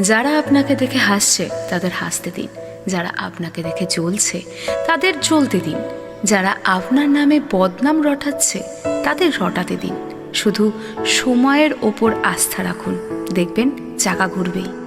যারা আপনাকে দেখে হাসছে, তাদের হাসতে দিন। যারা আপনাকে দেখে জ্বলছে, তাদের জ্বলতে দিন। যারা আপনার নামে বদনাম রটাচ্ছে, তাদের রটাতে দিন। শুধু সময়ের ওপর আস্থা রাখুন। দেখবেন, চাকা ঘুরবেই।